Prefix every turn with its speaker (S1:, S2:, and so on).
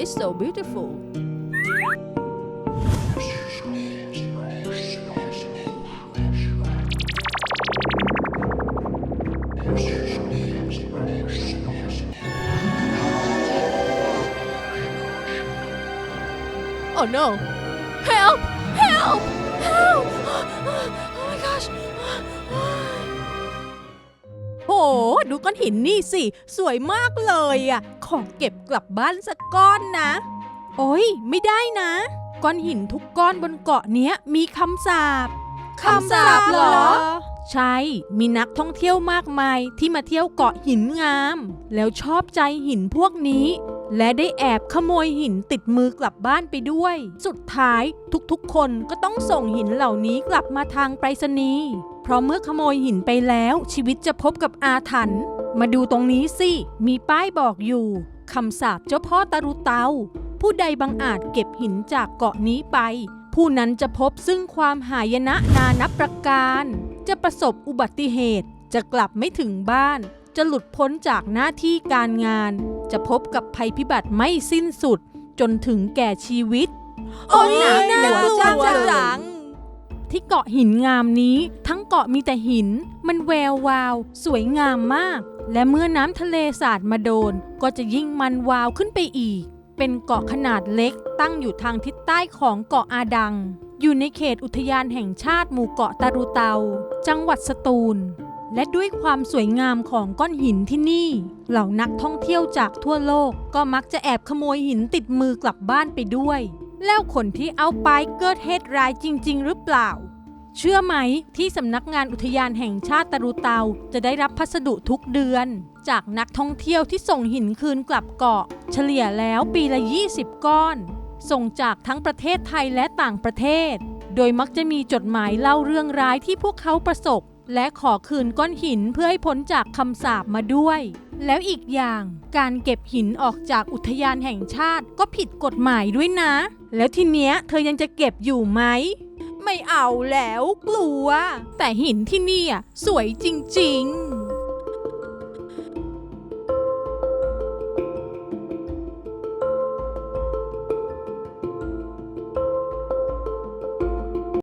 S1: is so beautiful. โอ้ no. Help! Help! Help ดูก้อนหินนี่สิ สวยมากเลยอะ ของเก็บกลับบ้านสักก้อนนะ โอ้ยไม่ได้นะ ก้อนหินทุกก้อนบนเกาะเนี้ยมีคำสาป
S2: คำสาปเหรอ
S1: ใช่ มีนักท่องเที่ยวมากมายที่มาเที่ยวเกาะหินงาม แล้วชอบใจหินพวกนี้ และได้แอบขโมยหินติดมือกลับบ้านไปด้วย สุดท้ายทุกๆคนก็ต้องส่งหินเหล่านี้กลับมาทางไปรษณีย์เพ ราะเมื่อขโมยหินไปแล้วชีวิตจะพบกับอาถรรพ์มาดูตรงนี้สิ มีป้ายบอกอยู่คำสาปเจ้าพ่อตารุเตา ผู้ใดบังอาจเก็บหินจากเกาะนี้ไป ผู้นั้นจะพบซึ่งความหายนะนานับประการ จะประสบอุบัติเหตุ จะกลับไม่ถึงบ้าน จะหลุดพ้นจากหน้าที่การงาน จะพบกับภัยพิบัติไม่สิ้นสุด จนถึงแก่ชีวิต
S2: โอ้ย
S1: น่า
S2: น่าก
S1: ลัว
S2: กลัว
S1: จัง
S2: จัง
S1: ที่เกาะหินงามนี้ ทั้งเกาะมีแต่หิน มันแวววาว สวยงามมาก และเมื่อน้ำทะเลสาดมาโดน ก็จะยิ่งมันวาวขึ้นไปอีก เป็นเกาะขนาดเล็ก ตั้งอยู่ทางทิศใต้ของเกาะอาดัง อยู่ในเขตอุทยานแห่งชาติหมู่เกาะตารูเตา จังหวัดสตูล และด้วยความสวยงามของก้อนหินที่นี่ เหล่านักท่องเที่ยวจากทั่วโลกก็มักจะแอบขโมยหินติดมือกลับบ้านไปด้วย แล้วคนที่เอาไปเกิดเหตุร้ายจริง ๆ หรือเปล่า เชื่อไหมที่สำนักงานอุทยานแห่งชาติตะรูเตาจะได้รับพัสดุทุกเดือน จากนักท่องเที่ยวที่ส่งหินคืนกลับเกาะ เฉลี่ยแล้วปีละ 20 ก้อน ส่งจากทั้งประเทศไทยและต่างประเทศ โดยมักจะมีจดหมายเล่าเรื่องร้ายที่พวกเขาประสบ และขอคืนก้อนหินเพื่อให้พ้นจากคำสาปมาด้วย แล้วอีกอย่างการเก็บหินออกจากอุทยานแห่งชาติก็ผิดกฎหมายด้วยนะ แล้วทีเนี้ยเธอยังจะเก็บอยู่ไหมไม่เอาแล้วกลัว แต่หินที่นี่อะสวยจริง ๆ